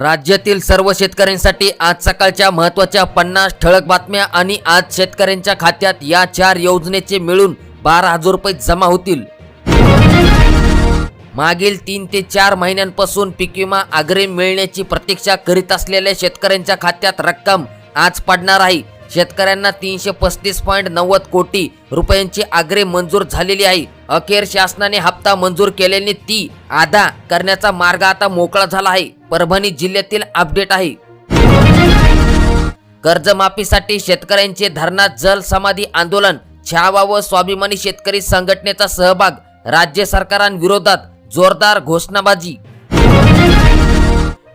राज्यातील सर्व शेतकऱ्यांसाठी आज सकाळच्या महत्त्वाच्या पन्नास ठळक बातम्या आणि आज शेतकऱ्यांच्या खात्यात या चार योजनेचे मिळून बारा हजार रुपये जमा होतील. मागील तीन ते चार महिन्यांपासून पीक विमा अग्रिम मिळण्याची प्रतीक्षा करीत असलेल्या शेतकऱ्यांच्या खात्यात रक्कम आज पडणार आहे. शेतकऱ्यांना तीनशे पस्तीस पॉईंट नव्वद कोटी रुपयांची आग्रे मंजूर झालेली आहे. अखेर शासनाने हप्ता मंजूर केल्याने ती आधा करण्याचा मार्ग आता मोकळा झाला आहे. परभणी जिल्ह्यातील अपडेट आहे. कर्जमाफीसाठी शेतकऱ्यांचे धरणात जल समाधी आंदोलन छावा व स्वाभिमानी शेतकरी संघटनेचा सहभाग राज्य सरकारांविरोधात जोरदार घोषणाबाजी.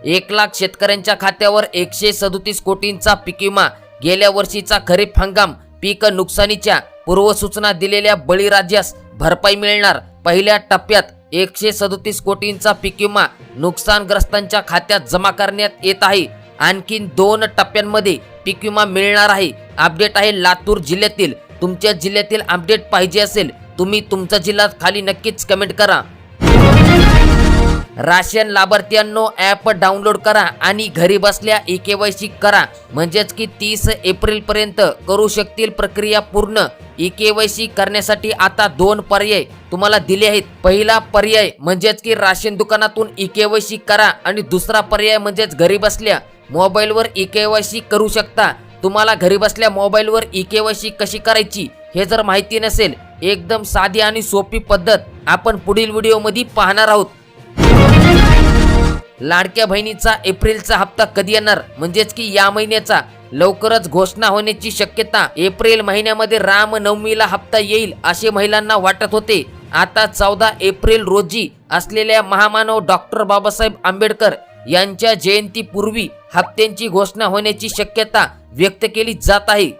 एक लाख शेतकऱ्यांच्या खात्यावर एकशे सदोतीस कोटींचा पीक विमा गेल्या वर्षीचा खरीप हंगाम पीक नुकसानीच्या पूर्वसूचना दिलेल्या बळीराज्यास भरपाई मिळणार. पहिल्या टप्प्यात एकशे सदोतीस कोटींचा पीक विमा नुकसानग्रस्तांच्या खात्यात जमा करण्यात येत आहे. आणखीन दोन टप्प्यांमध्ये पीक विमा मिळणार आहे. अपडेट आहे लातूर जिल्ह्यातील. तुमच्या जिल्ह्यातील अपडेट पाहिजे असेल तुम्ही तुमचा जिल्हा खाली नक्कीच कमेंट करा. राशन लाभार्थ्यांनो ॲप डाउनलोड करा आणि घरी बसल्या ई के वाय सी करा. म्हणजेच की तीस एप्रिल पर्यंत करू शकतील प्रक्रिया पूर्ण. ई के वाय सी करण्यासाठी आता दोन पर्याय तुम्हाला दिले आहेत. पहिला पर्याय म्हणजेच की राशन दुकानातून ई के वाय सी करा आणि दुसरा पर्याय म्हणजेच घरी बसल्या मोबाईलवर ई के वाय सी करू शकता. तुम्हाला घरी बसल्या मोबाईलवर ई के वाय सी कशी करायची हे जर माहिती नसेल एकदम साधी आणि सोपी पद्धत आपण पुढील व्हिडिओमध्ये पाहणार आहोत. लाडक्या बहिणीचा एप्रिलचा हप्ता कधी येणार? म्हणजेच की या महिन्याचा. लवकरच घोषणा होण्याची शक्यता. एप्रिल महिन्यामध्ये रामनवमीला हप्ता येईल असे महिलांना वाटत होते. आता चौदा एप्रिल रोजी असलेल्या महामानव डॉक्टर बाबासाहेब आंबेडकर यांच्या जयंतीपूर्वी हप्त्यांची घोषणा होण्याची शक्यता व्यक्त केली जात आहे.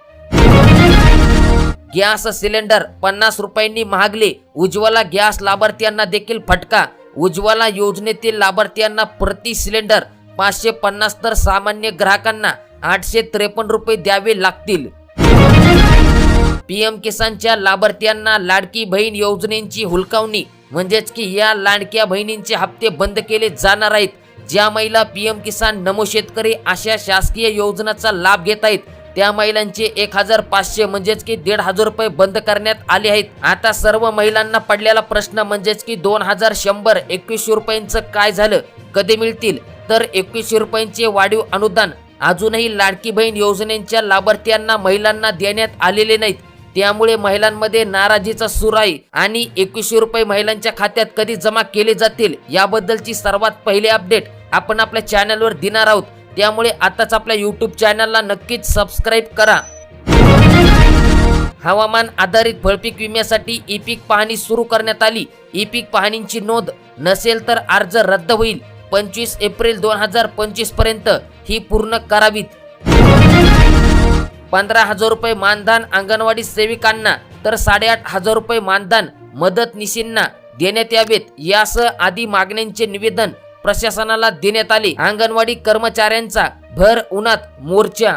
गॅस सिलेंडर पन्नास रुपयांनी महागले. उज्ज्वला गॅस लाभार्थ्यांना देखील फटका. उज्ज्वला योजनेतील लाभार्थ्यांना प्रति सिलेंडर पाचशे पन्नास तर सामान्य ग्राहकांना आठशे त्रेपन्न रुपये द्यावे लागतील. पीएम किसानच्या लाभार्थ्यांना लाडकी बहीण योजनेची हुलकावणी म्हणजेच की या लाडक्या बहिणींचे हप्ते बंद केले जाणार आहेत. ज्या महिला पीएम किसान नमो शेतकरी अशा शासकीय योजनाचा लाभ घेत आहेत त्या महिलांचे एक हजार पाचशे म्हणजेच की दीड हजार रुपये बंद करण्यात आले आहेत. आता सर्व महिलांना पडलेला प्रश्न म्हणजेच की दोन हजार शंभर एकवीसशे रुपयांचं काय झालं? कधी मिळतील? तर एकवीसशे रुपयांचे वाढीव अनुदान अजूनही लाडकी बहीण योजनेच्या लाभार्थ्यांना महिलांना देण्यात आलेले नाहीत. त्यामुळे महिलांमध्ये नाराजीचा सूर आहे आणि एकवीसशे रुपये महिलांच्या खात्यात कधी जमा केले जातील? याबद्दलची सर्वात पहिले अपडेट आपण आपल्या चॅनलवर देणार आहोत. त्यामुळे आताच आपल्या यूट्यूब चॅनलला नक्कीच सबस्क्राईब करा. हवामान आधारित फळपीक विम्यासाठी ई पीक पाहणी सुरू करण्यात आली. ई पीक पाहणीची नोंद नसेल तर अर्ज रद्द होईल. पंचवीस एप्रिल दोन हजार पंचवीसपर्यंत ही पूर्ण करावीत. पंधरा हजार रुपये मानधन अंगणवाडी सेविकांना तर साडेआठ हजार रुपये मानधन मदतनीशींना देण्यात यावेत. यासह आदी मागण्यांचे निवेदन प्रशासनाला देण्यात आले. अंगणवाडी कर्मचाऱ्यांचा भर उन्हात मोर्चा.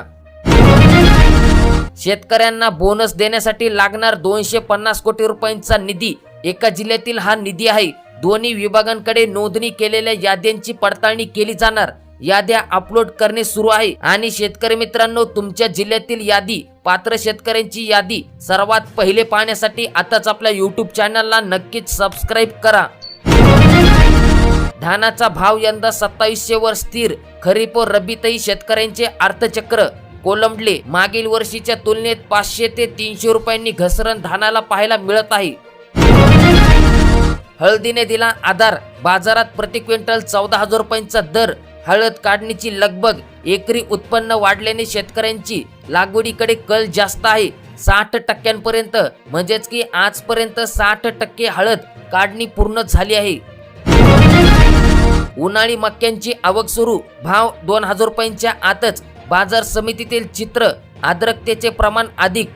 शेतकऱ्यांना बोनस देण्यासाठी लागणार दोनशे पन्नास कोटी रुपयांचा निधी. एका जिल्ह्यातील हा निधी आहे. दोन्ही विभागांकडे नोंदणी केलेल्या याद्यांची पडताळणी केली जाणार. याद्या अपलोड करणे सुरू आहे. आणि शेतकरी मित्रांनो तुमच्या जिल्ह्यातील यादी पात्र शेतकऱ्यांची यादी सर्वात पहिले पाहण्यासाठी आताच आपल्या युट्यूब चॅनलला नक्कीच सबस्क्राईब करा. धानाचा भाव यंदा सत्तावीसशे वर स्थिर. खरीप व रब्बीतही शेतकऱ्यांचे अर्थचक्र कोलंबले. मागील वर्षीच्या तुलनेत पाचशे ते तीनशे रुपयांनी घसरण धानाला पाहायला मिळत आहे. हळदीने दिला आधार. बाजारात प्रति क्विंटल चौदा हजार रुपयांचा दर. हळद काढणीची लगबग. एकरी उत्पन्न वाढल्याने शेतकऱ्यांची लागवडीकडे कल जास्त आहे. साठ टक्क्यांपर्यंत. म्हणजेच की आजपर्यंत साठ टक्के हळद काढणी पूर्ण झाली आहे. उन्हाळी मक्यांची आवक सुरू. भाव दोन हजार रुपयांच्या आतच. बाजार समितीतील चित्र आद्रकतेचे प्रमाण अधिक.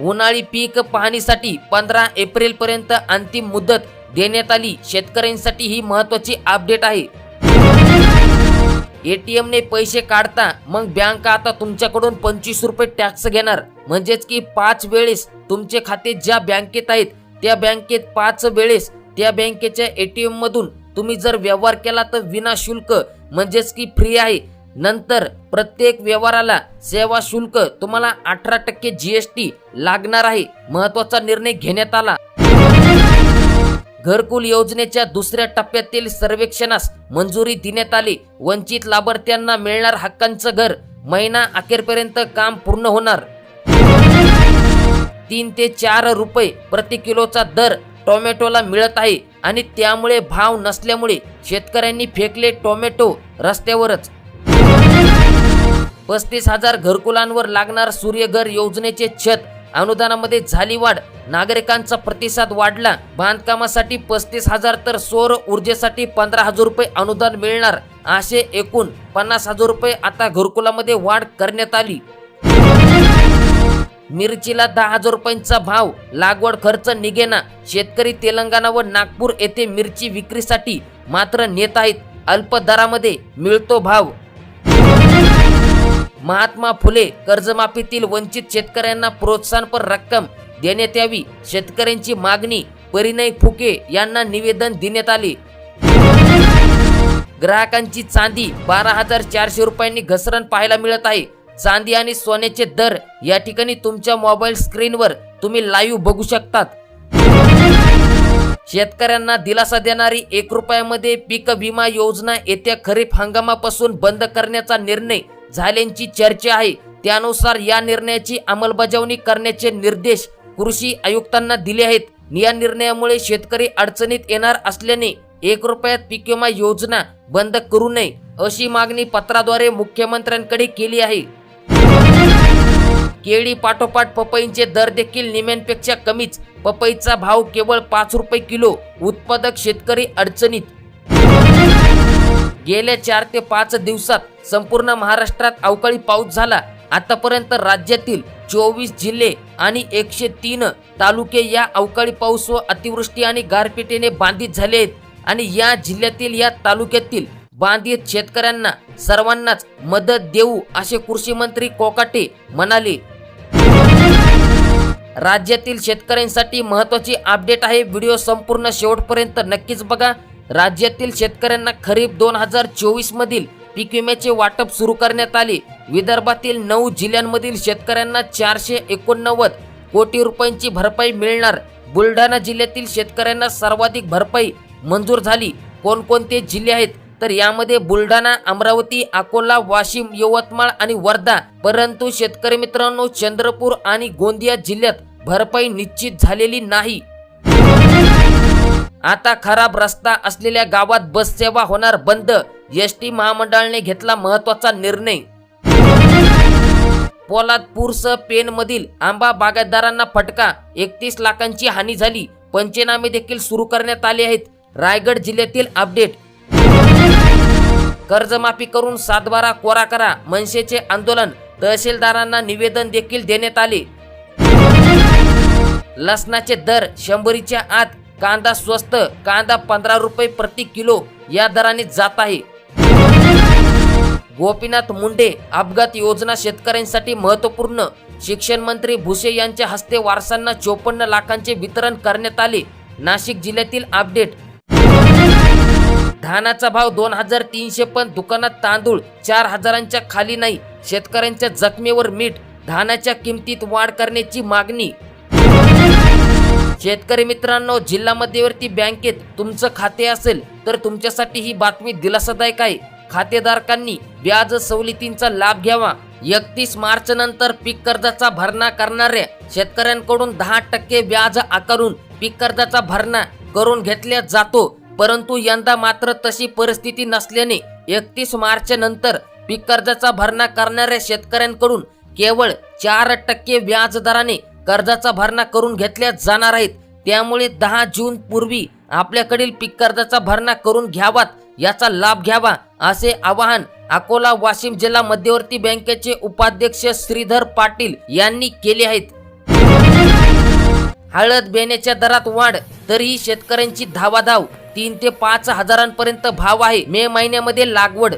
उन्हाळी पीक पाहणीसाठी पंधरा एप्रिल पर्यंत अंतिम मुदत देण्यात आली. शेतकऱ्यांसाठी ही महत्वाची अपडेट आहे. एटीएम ने पैसे काढता मग बँक आता तुमच्याकडून पंचवीस रुपये टॅक्स घेणार. म्हणजेच की पाच वेळेस तुमचे खाते ज्या बँकेत आहेत त्या बँकेत पाच वेळेस त्या बँकेच्या एटीएम मधून तुम्ही जर व्यवहार केला तर विना शुल्क म्हणजेच की फ्री आहे. नंतर प्रत्येक व्यवहाराला सेवा शुल्क तुम्हाला अठरा टक्के जीएसटी लागणार आहे महत्त्वाचा निर्णय घेण्यात आला. घरकुल योजनेच्या दुसऱ्या टप्प्यातील सर्वेक्षणास मंजुरी देण्यात आली. वंचित लाभार्थ्यांना मिळणार हक्कांचं घर. महिना अखेरपर्यंत काम पूर्ण होणार. तीन ते चार रुपये प्रति किलोचा दर टोमॅटोला मिळत आहे आणि त्यामुळे भाव नसल्यामुळे शेतकऱ्यांनी फेकले टोमॅटो रस्त्यावरच. पस्तीस हजार घरकुलांवर लागणार सूर्यघर योजनेचे छत. अनुदानामध्ये झाली वाढ. नागरिकांचा प्रतिसाद वाढला. बांधकामासाठी पस्तीस हजार तर सौर ऊर्जेसाठी पंधरा हजार रुपये अनुदान मिळणार असे एकूण पन्नास हजार रुपये आता घरकुलामध्ये वाढ करण्यात आली. मिरचीला दहा हजार रुपयांचा भाव लागवड खर्च निघेना. शेतकरी तेलंगणा व नागपूर येथे मिरची विक्रीसाठी मात्र नेत आहेत. अल्प दरामध्ये मिळतो भाव. महात्मा फुले कर्जमाफीतील वंचित शेतकऱ्यांना प्रोत्साहनपर रक्कम देण्यात यावी शेतकऱ्यांची मागणी परिणय फुके यांना निवेदन देण्यात आले. ग्राहकांची चांदी बारा हजार चारशे रुपयांनी घसरण पाहायला मिळत आहे. चांदी आणि सोन्याचे दर या ठिकाणी तुमच्या मोबाईल स्क्रीनवर तुम्ही लाईव्ह बघू शकतात. शेतकऱ्यांना दिलासा देणारी एक रुपयामध्ये पीक विमा योजना येत्या खरीप हंगामापासून बंद करण्याचा निर्णय झाल्याची चर्चा आहे. त्यानुसार या निर्णयाची अंमलबजावणी करण्याचे निर्देश कृषी आयुक्तांना दिले आहेत. या निर्णयामुळे शेतकरी अडचणीत येणार असल्याने एक रुपयात पीक विमा योजना बंद करू नये अशी मागणी पत्राद्वारे मुख्यमंत्र्यांकडे केली आहे. केळी पाठोपाठ पपईचे दर देखील निम्यांपेक्षा कमीच. पपईचा भाव केवळ पाच रुपये किलो उत्पादक शेतकरी अडचणीत. गेल्या चार ते पाच दिवसात संपूर्ण महाराष्ट्रात अवकाळी पाऊस झाला. आतापर्यंत राज्यातील चोवीस जिल्हे आणि एकशे तीन तालुके या अवकाळी पाऊस व अतिवृष्टी आणि गारपिटीने बाधित झाले आहेत. आणि या जिल्ह्यातील या तालुक्यातील बाधित शेतकऱ्यांना सर्वांनाच मदत देऊ असे कृषी मंत्री कोकाटे म्हणाले. राज्यातील शेतकऱ्यांसाठी महत्त्वाची अपडेट आहे. व्हिडिओ संपूर्ण शेवटपर्यंत नक्कीच बघा. राज्यातील शेतकऱ्यांना खरीप दोन हजार चोवीस मधील पीक विम्याचे वाटप सुरू करण्यात आले. विदर्भातील नऊ जिल्ह्यांमधील शेतकऱ्यांना चारशे एकोणनव्वद कोटी रुपयांची भरपाई मिळणार. बुलढाणा जिल्ह्यातील शेतकऱ्यांना सर्वाधिक भरपाई मंजूर झाली. कोणकोणते जिल्हे आहेत? तर यामध्ये बुलढाणा अमरावती अकोला वाशिम यवतमाळ आणि वर्धा. परंतु शेतकरी मित्रांनो चंद्रपूर आणि गोंदिया जिल्ह्यात भरपाई निश्चित झालेली नाही. आता खराब रस्ता असलेल्या गावात बस सेवा होणार बंद. एस टी महामंडळाने घेतला महत्त्वाचा निर्णय. पोलादपूरसह पेन मधील आंबा बागायतदारांना फटका. एकतीस लाखांची हानी झाली. पंचनामे देखील सुरू करण्यात आले आहेत. रायगड जिल्ह्यातील अपडेट. कर्जमाफी करून सातबारा कोरा करा मनसेचे आंदोलन तहसीलदारांना निवेदन देखील देण्यात आले. लसणाचे दर शंभरीच्या आत कांदा स्वस्त कांदा पंधरा रुपये प्रति किलो या दराने जात आहे. गोपीनाथ मुंडे अपघात योजना शेतकऱ्यांसाठी महत्त्वपूर्ण शिक्षण मंत्री भुसे यांच्या हस्ते वारसांना चोपन्न लाखांचे वितरण करण्यात आले. नाशिक जिल्ह्यातील अपडेट धानाचा भाव दोन हजार तीनशे पण दुकानात तांदूळ चार हजारांच्या खाली नाही. शेतकऱ्यांच्या जखमेवर मीठ धानाच्या किमतीत वाढ करण्याची मागणी. शेतकरी मित्रांनो जिल्हा मध्यवर्ती बँकेत तुमचं खाते असेल तर तुमच्यासाठी ही बातमी दिलासादायक आहे. खातेधारकांनी व्याज सवलतींचा लाभ घ्यावा. एकतीस मार्च नंतर पीक कर्जाचा भरणा करणाऱ्या शेतकऱ्यांकडून दहा टक्के व्याज आकारून पीक कर्जाचा भरणा करून घेतल्या जातो. परंतु यंदा मात्र तशी परिस्थिती नसल्याने एकतीस मार्च नंतर पीक कर्जाचा भरणा करणाऱ्या शेतकऱ्यांकडून केवळ चार टक्के व्याज दराने कर्जाचा भरणा करून घेतल्या जाणार आहेत. त्यामुळे दहा जून पूर्वी आपल्याकडील पीक कर्जाचा भरणा करून घ्यावात याचा लाभ घ्यावा असे आवाहन अकोला वाशिम जिल्हा मध्यवर्ती बँकेचे उपाध्यक्ष श्रीधर पाटील यांनी केले आहेत. हळद बेण्याच्या दरात वाढ तरीही शेतकऱ्यांची धावाधाव. तीन ते पाच हजारांपर्यंत भाव आहे. मे महिन्यामध्ये लागवड.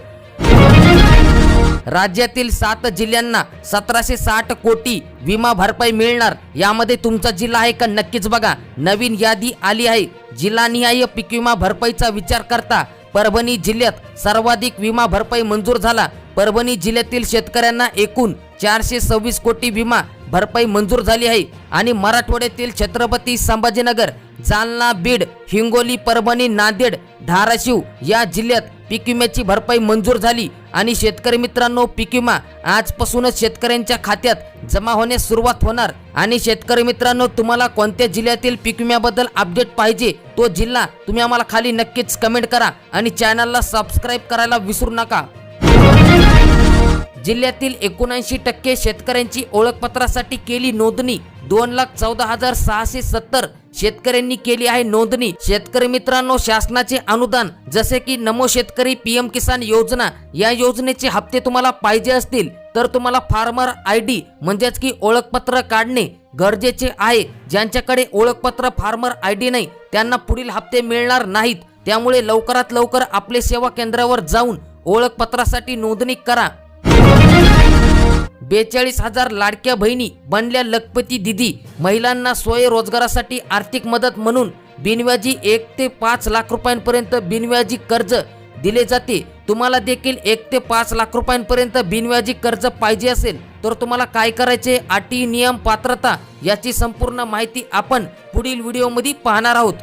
राज्यातील सात जिल्ह्यांना सतराशे साठ कोटी विमा भरपाई मिळणार. यामध्ये तुमचा जिल्हा आहे का? नक्कीच बघा. नवीन यादी आली आहे. जिल्हानिहाय पीक विमा भरपाईचा विचार करता. परभणी जिल्ह्यात सर्वाधिक विमा भरपाई मंजूर झाला. परभणी जिल्ह्यातील शेतकऱ्यांना एकूण चारशे सव्वीस कोटी विमा भरपाई मंजूर झाली आहे. आणि मराठवाड्यातील छत्रपती संभाजीनगर जालना बीड हिंगोली परभणी नांदेड धाराशिव या जिल्ह्यात पीक विम्याची भरपाई मंजूर झाली. आणि शेतकरी मित्रांनो पीक विमा आजपासूनच शेतकऱ्यांच्या खात्यात जमा होण्यास सुरुवात होणार. आणि शेतकरी मित्रांनो तुम्हाला कोणत्या जिल्ह्यातील पीक विम्याबद्दल अपडेट पाहिजे तो जिल्हा तुम्ही आम्हाला खाली नक्कीच कमेंट करा. आणि चॅनलला सबस्क्राईब करायला विसरू नका. जिल्ह्यातील एकोणऐंशी टक्के शेतकऱ्यांची ओळखपत्रासाठी केली नोंदणी. दोन लाख चौदा हजार सहाशे सत्तर शेतकऱ्यांनी केली आहे नोंदणी. शेतकरी मित्रांनो शासनाचे अनुदान जसे की नमो शेतकरी पीएम किसान योजना या योजनेचे हप्ते तुम्हाला पाहिजे असतील तर तुम्हाला फार्मर आय डी म्हणजेच की ओळखपत्र काढणे गरजेचे आहे. ज्यांच्याकडे ओळखपत्र फार्मर आय डी नाही त्यांना पुढील हप्ते मिळणार नाहीत. त्यामुळे लवकरात लवकर आपले सेवा केंद्रावर जाऊन ओळखपत्रासाठी नोंदणी करा. बेचाळीस हजार लाडक्या बहिणी बनल्या लखपती दिदी. महिलांना स्वयंरोजगारासाठी आर्थिक मदत म्हणून बिनव्याजी एक ते पाच लाख रुपयांपर्यंत बिनव्याजी कर्ज दिले जाते. तुम्हाला देखील एक ते पाच लाख रुपयांपर्यंत बिनव्याजी कर्ज पाहिजे असेल तर तुम्हाला काय करायचे? अटी नियम पात्रता याची संपूर्ण माहिती आपण पुढील व्हिडिओमध्ये पाहणार आहोत.